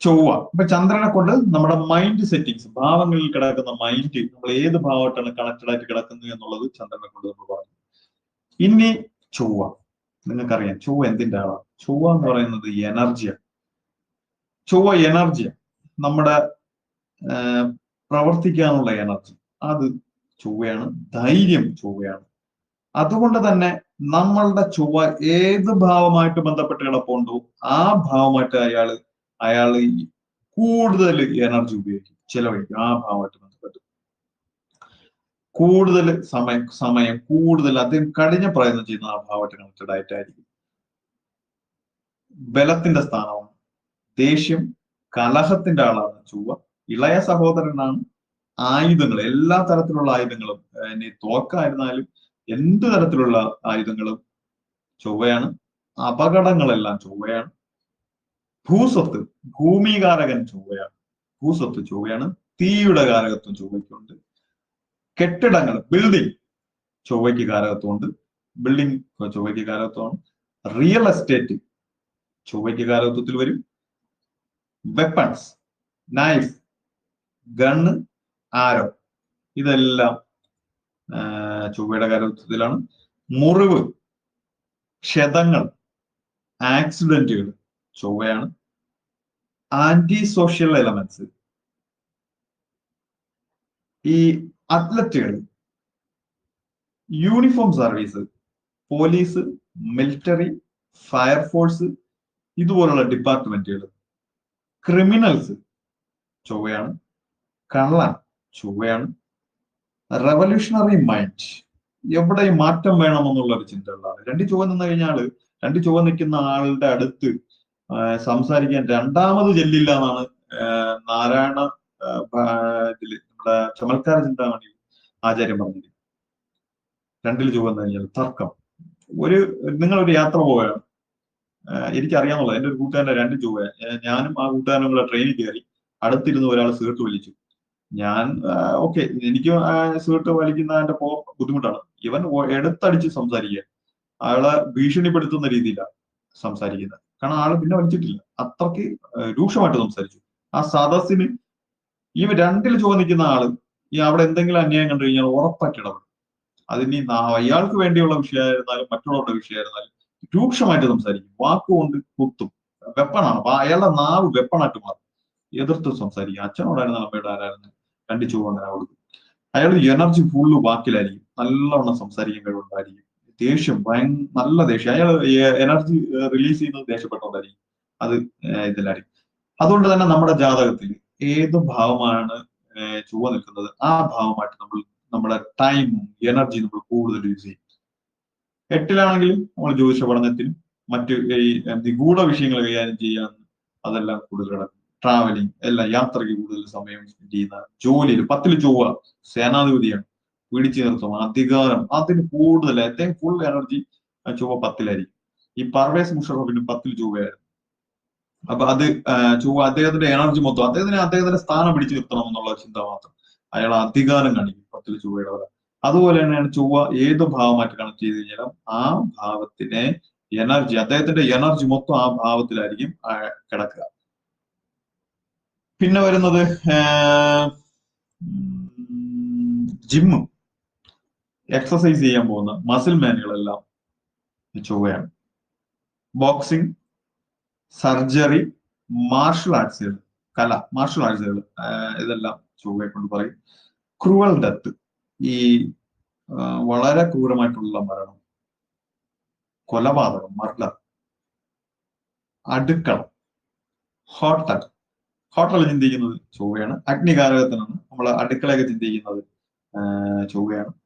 ചൊവ്വ. ഇപ്പൊ ചന്ദ്രനെ കൊണ്ട് നമ്മുടെ മൈൻഡ് സെറ്റിങ്സ് ഭാവങ്ങളിൽ കിടക്കുന്ന മൈൻഡ് നമ്മൾ ഏത് ഭാവമായിട്ടാണ് കണക്റ്റഡ് ആയിട്ട് കിടക്കുന്നത് എന്നുള്ളത് ചന്ദ്രനെ കൊണ്ട് നമ്മൾ പറഞ്ഞു. ഇനി ചൊവ്വ. നിങ്ങൾക്കറിയാം ചൊവ്വ എന്തിന്റെ ആളാണ് ചൊവ്വ എന്ന് പറയുന്നത് എനർജിയാണ് ചൊവ്വ എനർജിയാണ് നമ്മുടെ പ്രവർത്തിക്കാനുള്ള എനർജി അത് ചൊവ്വയാണ് ധൈര്യം ചൊവ്വയാണ്. അതുകൊണ്ട് തന്നെ നമ്മളുടെ ചൊവ്വ ഏത് ഭാവമായിട്ട് ബന്ധപ്പെട്ട് കിടപ്പുണ്ടോ ആ ഭാവമായിട്ട് അയാൾ അയാൾ കൂടുതൽ എനർജി ഉപയോഗിക്കും ചിലവഴിക്കും. ആ ഭാവമായിട്ട് ബന്ധപ്പെട്ട്. കൂടുതൽ സമയം സമയം കൂടുതൽ അദ്ദേഹം കഴിഞ്ഞ പ്രയത്നം ചെയ്യുന്ന ആ ഭാവമായിട്ട് കണക്റ്റഡ് ആയിട്ടായിരിക്കും ബലത്തിന്റെ സ്ഥാനമാണ് ദേഷ്യം കലഹത്തിന്റെ ആളാണ് ചൊവ്വ. ഇളയ സഹോദരനാണ് ആയുധങ്ങൾ എല്ലാ തരത്തിലുള്ള ആയുധങ്ങളും ഇനി തോക്കായിരുന്നാലും എന്ത് തരത്തിലുള്ള ആയുധങ്ങളും ചൊവ്വയാണ്? അപകടങ്ങളെല്ലാം ചൊവ്വയാണ്. ഭൂസ്വത്ത് ഭൂമികാരകൻ ചൊവ്വയാണ്. ഭൂസ്വത്ത് ചൊവ്വയാണ് തീയുടെ കാരകത്വം ചൊവ്വയ്ക്കുണ്ട്. കെട്ടിടങ്ങൾ ബിൽഡിംഗ് ചൊവ്വയ്ക്ക് കാരകത്വമുണ്ട്. ബിൽഡിംഗ് ചൊവ്വയ്ക്ക് കാരകത്വമാണ്. റിയൽ എസ്റ്റേറ്റ് ചൊവ്വയ്ക്ക് കാരകത്വത്തിൽ വരും. വെപ്പൺസ് നൈഫ് ഗണ്ണ് ആരോ ഇതെല്ലാം ചൊവ്വയുടെ കാലത്വത്തിലാണ് മുറിവ് ക്ഷതങ്ങൾ ആക്സിഡന്റുകൾ ചൊവ്വയാണ്. ആന്റി സോഷ്യൽ എലമെന്റ്സ് ഈ അത്ലറ്റുകൾ uniform service police military fire force ഇതുപോലുള്ള ഡിപ്പാർട്ട്മെന്റുകൾ ക്രിമിനൽസ് ചൊവ്വയാണ്. കള്ളൻ ചൊവ്വയാണ്. റവല്യൂഷണറി മൈൻഡ് എവിടെ മാറ്റം വേണമെന്നുള്ള ഒരു ചിന്ത ഉള്ളതാണ് രണ്ട് ചുവ നിന്ന് കഴിഞ്ഞാൽ രണ്ട് ചുവ നിൽക്കുന്ന ആളുടെ അടുത്ത് സംസാരിക്കാൻ രണ്ടാമത് ചെല്ലില്ല എന്നാണ് നാരായണ നമ്മുടെ ചമൽക്കാര ചിന്താമണി ആചാര്യം പറഞ്ഞത്. രണ്ടിൽ ചുവന്ന് വന്നു കഴിഞ്ഞാൽ തർക്കം. ഒരു നിങ്ങൾ ഒരു യാത്ര പോവുകയാണ് എനിക്കറിയാമല്ലോ എന്റെ ഒരു കൂട്ടുകാരന്റെ രണ്ട് ചുവ ഞാനും ആ കൂട്ടുകാരനും കൂടെ ട്രെയിനിൽ കയറി അടുത്തിരുന്ന് ഒരാൾ സീർട്ട് വലിച്ചു. ഞാൻ ഓക്കെ എനിക്ക് സീർട്ട് വലിക്കുന്നതിന്റെ പോ ബുദ്ധിമുട്ടാണ്. ഇവൻ എടുത്തടിച്ച് സംസാരിക്കുക. അയാളെ ഭീഷണിപ്പെടുത്തുന്ന രീതിയിലാണ് സംസാരിക്കുന്നത്. കാരണം ആൾ പിന്നെ വലിച്ചിട്ടില്ല അത്രയ്ക്ക് രൂക്ഷമായിട്ട് സംസാരിച്ചു. ആ സദസ്സിന് ഈ രണ്ടിൽ ചുവ നിൽക്കുന്ന ആൾ ഈ അവിടെ എന്തെങ്കിലും അന്യായം കണ്ടു കഴിഞ്ഞാൽ ഉറപ്പായിട്ട് ഇടപെടും. അതിനി അയാൾക്ക് വേണ്ടിയുള്ള വിഷയമായിരുന്നാലും മറ്റുള്ളവരുടെ വിഷയമായിരുന്നാലും രൂക്ഷമായിട്ട് സംസാരിക്കും. വാക്കുകൊണ്ട് കുത്തും. വെപ്പണാണ്. അയാളുടെ നാവ് വെപ്പണായിട്ട് മാറും. എതിർത്ത് സംസാരിക്കും. അച്ഛനോടായിരുന്നു അമ്മയുടെ ആരായിരുന്നു രണ്ട് ചുവ അങ്ങനെ കൊടുക്കും. അയാൾ എനർജി ഫുള്ള് വാക്കിലായിരിക്കും നല്ലവണ്ണം സംസാരിക്കാൻ കഴിവുണ്ടായിരിക്കും. ദേഷ്യം ഭയ നല്ല ദേഷ്യം. അയാൾ എനർജി റിലീസ് ചെയ്യുന്നത് ദേഷ്യപ്പെട്ടുകൊണ്ടായിരിക്കും അത് ഇതിലായിരിക്കും അതുകൊണ്ട് തന്നെ നമ്മുടെ ജാതകത്തിൽ ഏത് ഭാവമാണ് ചുവ നിൽക്കുന്നത്? ആ ഭാവമായിട്ട് നമ്മൾ നമ്മുടെ ടൈമും എനർജി നമ്മൾ കൂടുതൽ യൂസ് ചെയ്യും. എട്ടിലാണെങ്കിൽ നമ്മൾ ജ്യോതിഷ പഠനത്തിനും മറ്റു ഈ നിഗൂഢ വിഷയങ്ങൾ കൈകാര്യം ചെയ്യാൻ അതെല്ലാം കൂടുതൽ കിടക്കും. ട്രാവലിംഗ് എല്ലാം യാത്രയ്ക്ക് കൂടുതൽ സമയം സ്പെൻഡ് ചെയ്യുന്ന ജോലിയിൽ പത്തിൽ ചൊവ്വ സേനാധിപതിയാണ്. പിടിച്ചു നിർത്തും അധികാരം. അതിന് കൂടുതൽ ഏറ്റവും ഫുൾ എനർജി ചൊവ്വ പത്തിലായിരിക്കും. ഈ പർവേസ് മുഷറഫിന് പത്തിൽ ചൊവ്വയായിരുന്നു. അപ്പൊ അത് ചുവ അദ്ദേഹത്തിന്റെ എനർജി മൊത്തം അദ്ദേഹത്തിന് അദ്ദേഹത്തിന്റെ സ്ഥാനം പിടിച്ചു നിർത്തണം എന്നുള്ള ചിന്ത മാത്രം. അയാൾ അധികാരം കാണിക്കും പത്തിൽ ചൊവ്വയുടെ വരെ. അതുപോലെ തന്നെയാണ് ചൊവ്വ ഏത് ഭാവമായിട്ട് കണക്ട് ചെയ്ത് കഴിഞ്ഞാലും ആ ഭാവത്തിനെ എനർജി അദ്ദേഹത്തിന്റെ എനർജി മൊത്തം ആ ഭാവത്തിലായിരിക്കും കിടക്കുക. പിന്നെ വരുന്നത് ജിമ്മ്. എക്സസൈസ് ചെയ്യാൻ പോകുന്ന മസിൽ മാനുകളെല്ലാം ചൊവ്വയാണ്. ബോക്സിംഗ് സർജറി മാർഷൽ ആർട്സുകൾ കല മാർഷൽ ആർട്സുകൾ ഇതെല്ലാം ചൊവ്വയെ കൊണ്ട് പറയും. ക്രൂവൽ ഡെത്ത് ഈ വളരെ ക്രൂരമായിട്ടുള്ള മരണം കൊലപാതകം മർഡർ അടുക്കള ഹോട്ടൽ ഹോട്ടൽ ചിന്തിക്കുന്നത് ചൊവ്വയാണ്. അഗ്നികാരകത്തിനാണ്. നമ്മൾ അടുക്കളയൊക്കെ ചിന്തിക്കുന്നത് ചൊവ്വയാണ്.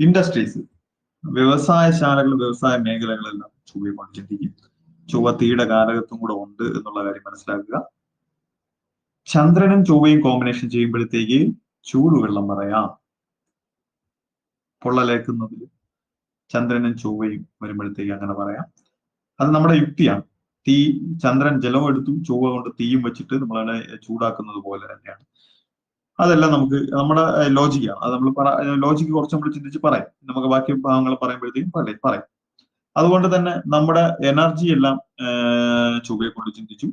ഇൻഡസ്ട്രീസ് വ്യവസായശാലകൾ വ്യവസായ മേഖലകളെല്ലാം ചൊവ്വയെ കൊണ്ട് ചിന്തിക്കും ചൊവ്വ തീയുടെ കൂടെ ഉണ്ട് എന്നുള്ള കാര്യം മനസ്സിലാക്കുക. ചന്ദ്രനും ചൊവ്വയും കോമ്പിനേഷൻ ചെയ്യുമ്പോഴത്തേക്ക് ചൂടുവെള്ളം പറയാം. പൊള്ളലേക്കുന്നതിൽ ചന്ദ്രനും ചൊവ്വയും വരുമ്പോഴത്തേക്ക് അങ്ങനെ പറയാം. അത് നമ്മുടെ യുക്തിയാണ്. തീ ചന്ദ്രൻ ജലം എടുത്തു ചൊവ്വ കൊണ്ട് തീയും വെച്ചിട്ട് നമ്മളെ ചൂടാക്കുന്നത് പോലെ തന്നെയാണ്. അതെല്ലാം നമുക്ക് നമ്മുടെ ലോജിക്കാണ് അത് നമ്മൾ ലോജിക്ക് കുറച്ച് നമ്മൾ ചിന്തിച്ച് പറയും. നമുക്ക് ബാക്കി ഭാഗങ്ങൾ പറയുമ്പോഴത്തേക്കും പറയും അതുകൊണ്ട് തന്നെ നമ്മുടെ എനർജി എല്ലാം ചൊവ്വയെ കൊണ്ട് ചിന്തിച്ചു.